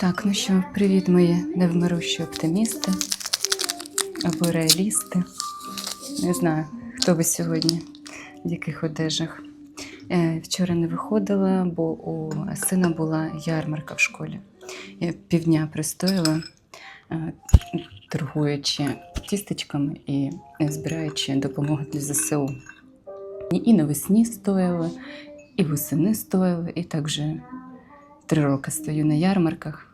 Так, ну що, привіт, мої невмирущі оптимісти або реалісти. Не знаю, хто ви сьогодні, в яких одежах. Е, Вчора не виходила, бо у сина була ярмарка в школі. Я півдня пристояла, е, торгуючи тістечками і збираючи допомогу для ЗСУ. І- навесні стояла, і восени стояла, і так вже три роки стою на ярмарках.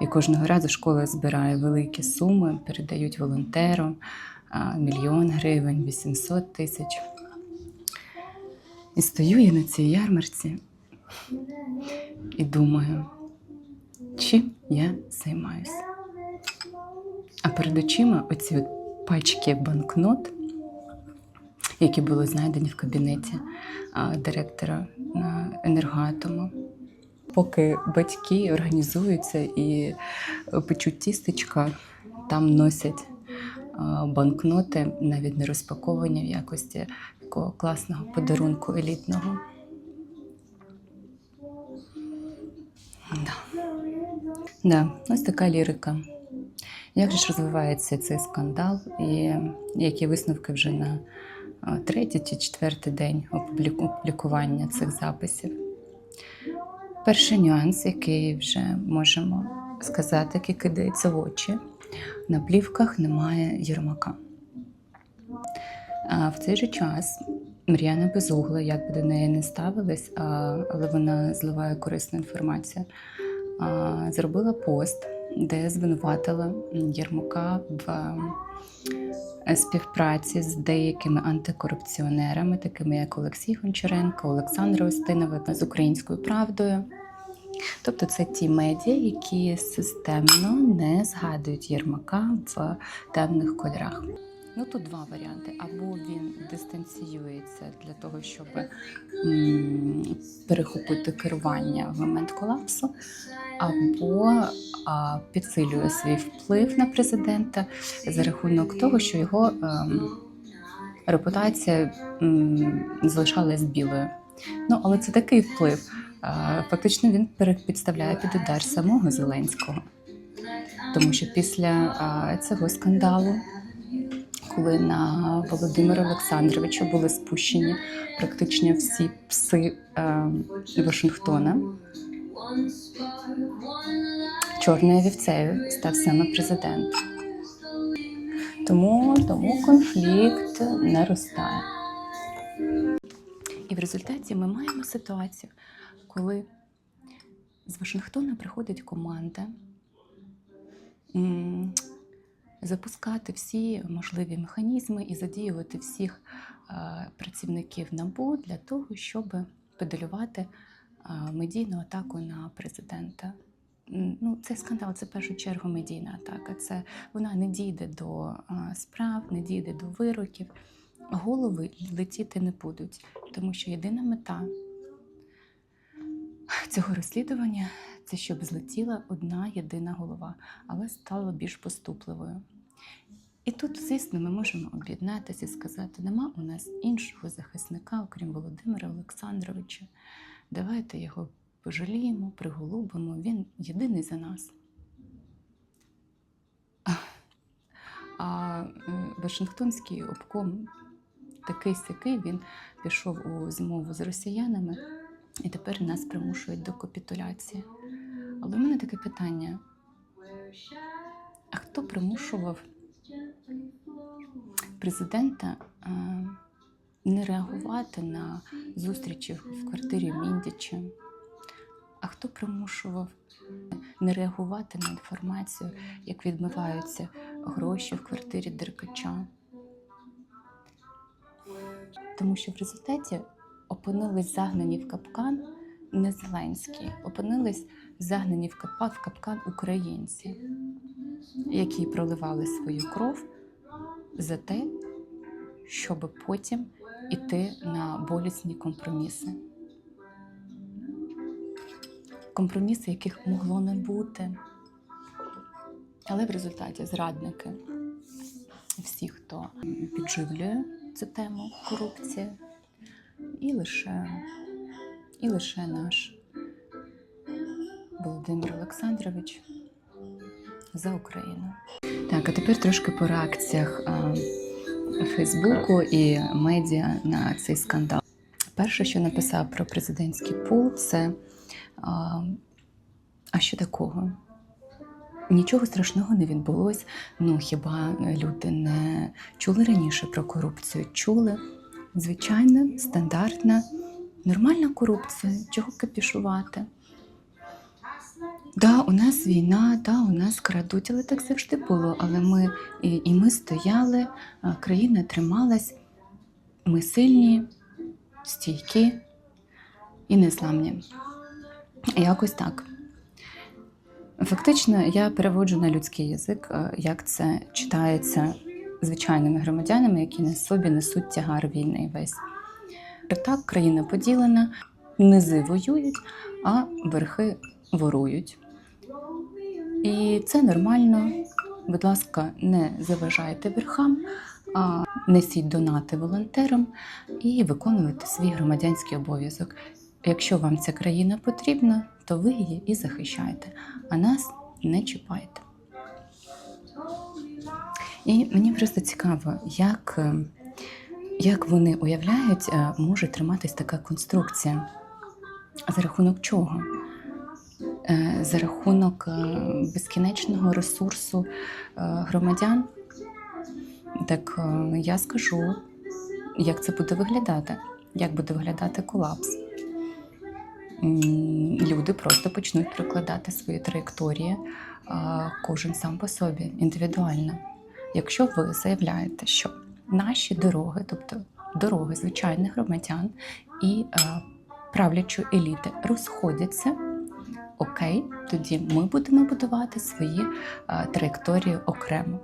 І кожного разу школа збирає великі суми, передають волонтерам мільйон гривень, 800 тисяч. І стою я на цій ярмарці і думаю, чим я займаюся. А перед очима оці от пачки банкнот, які були знайдені в кабінеті директора енергоатому. Поки батьки організуються і печуть тістечка, там носять банкноти, навіть не розпаковані в якості такого класного подарунку елітного. Да. Да, ось така лірика. Як же ж розвивається цей скандал, і які висновки вже на третій чи четвертий день опублікування цих записів? Перший нюанс, який вже можемо сказати, який кидається в очі, на плівках немає Єрмака. А в цей же час Мар'яна Безугла, як би до неї не ставились, але вона зливає корисну інформацію, зробила пост, де звинуватила Єрмака в співпраці з деякими антикорупціонерами, такими як Олексій Гончаренко, Олександр Остинова з Українською правдою. Тобто це ті медіа, які системно не згадують Єрмака в темних кольорах. Ну тут два варіанти: або він дистанціюється для того, щоб перехопити керування в момент колапсу, або а, підсилює свій вплив на президента за рахунок того, що його ем, репутація залишалась білою. Ну, але це такий вплив. А, Фактично він підставляє під удар самого Зеленського. Тому що після а, цього скандалу, коли на Володимира Олександровича були спущені практично всі пси е, Вашингтона, чорною вівцею став саме президент. Тому, тому конфлікт наростає. І в результаті ми маємо ситуацію, коли з Вашингтона приходить команда запускати всі можливі механізми і задіювати всіх е, працівників НАБУ для того, щоб педалювати е, медійну атаку на президента. Ну, цей скандал це в першу чергу медійна атака. Це вона не дійде до е, справ, не дійде до вироків. Голови летіти не будуть, тому що єдина мета цього розслідування це щоб злетіла одна єдина голова, але стала більш поступливою. І тут, звісно, ми можемо об'єднатися і сказати: нема у нас іншого захисника, окрім Володимира Олександровича. Давайте його пожаліємо, приголубимо. Він єдиний за нас. А е, Вашингтонський обком такий сякий він пішов у змову з росіянами і тепер нас примушують до капітуляції. Але в мене таке питання: а хто примушував президента е, не реагувати на зустрічі в квартирі Міндіча? А хто примушував не реагувати на інформацію, як відмиваються гроші в квартирі Деркача? Тому що в результаті опинились загнані в капкан не Зеленський, опинились загнані в капкан, в капкан українці, які проливали свою кров за те, щоб потім іти на болісні компроміси. Компроміси, яких могло не бути. Але в результаті зрадники, всі, хто підживлює цю тему корупції, і лише, і лише наш Володимир Олександрович за Україну. Так, а тепер трошки по реакціях Фейсбуку і медіа на цей скандал. Перше, що написав про президентський пул, це а що такого? Нічого страшного не відбулось. Ну хіба люди не чули раніше про корупцію? Чули. Звичайна, стандартна, нормальна корупція. Чого капішувати? Да, у нас війна, да, у нас крадуть, але так завжди було. Але ми і, і ми стояли, країна трималась, ми сильні, стійкі і незламні. Якось так. Фактично, я переводжу на людський язик, як це читається звичайними громадянами, які на собі несуть тягар війни весь. Так, країна поділена, низи воюють, а верхи ворують. І це нормально. Будь ласка, не заважайте верхам, а несіть донати волонтерам і виконуйте свій громадянський обов'язок. Якщо вам ця країна потрібна, то ви її і захищайте, а нас не чіпайте. І мені просто цікаво, як, е, як вони уявляють, е, може триматись така конструкція. За рахунок чого? Е, За рахунок безкінечного ресурсу громадян. Так я скажу, як це буде виглядати, як буде виглядати колапс. Люди просто почнуть прокладати свої траєкторії, кожен сам по собі, індивідуально. Якщо ви заявляєте, що наші дороги, тобто дороги звичайних громадян і е, правлячої еліти розходяться, окей, тоді ми будемо будувати свої е, траєкторії окремо.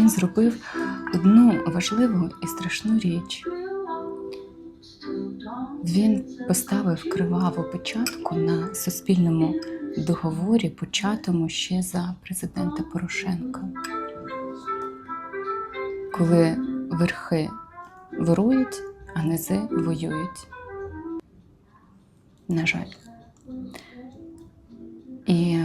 Він зробив одну важливу і страшну річ. Він поставив криваву печатку на суспільному договорі, початому ще за президента Порошенка. Коли верхи ворують, а низи воюють. На жаль. І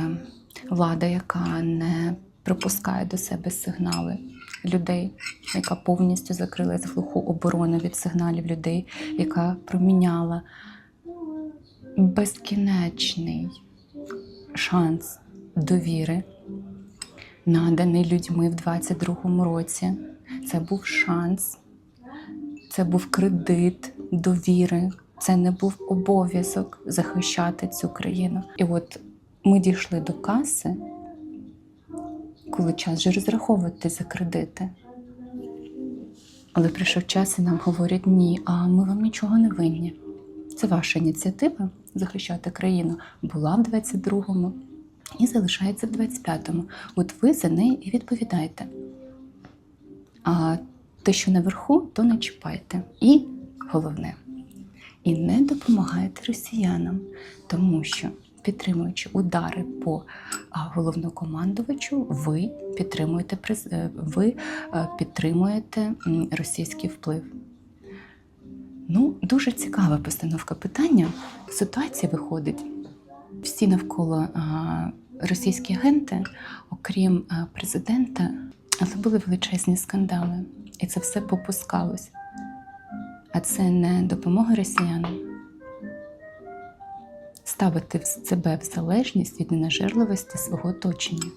влада, яка не пропускає до себе сигнали людей, яка повністю закрилась глуху оборону від сигналів людей, яка проміняла безкінечний шанс довіри, наданий людьми в 22-му році. Це був шанс, це був кредит довіри, це не був обов'язок захищати цю країну. І от ми дійшли до каси, коли час вже розраховувати за кредити. Але прийшов час і нам говорять ні, а ми вам нічого не винні. Це ваша ініціатива захищати країну була в 22-му і залишається в 25-му. От ви за неї і відповідаєте. А те, що наверху, то не чіпайте. І головне, і не допомагайте росіянам, тому що, підтримуючи удари по головнокомандувачу, ви підтримуєте ви підтримуєте російський вплив. Ну, дуже цікава постановка питання. Ситуація виходить. Всі навколо російські агенти, окрім президента, але були величезні скандали. І це все попускалось. А це не допомога росіянам. Ставити себе в залежність від ненажерливості свого оточення.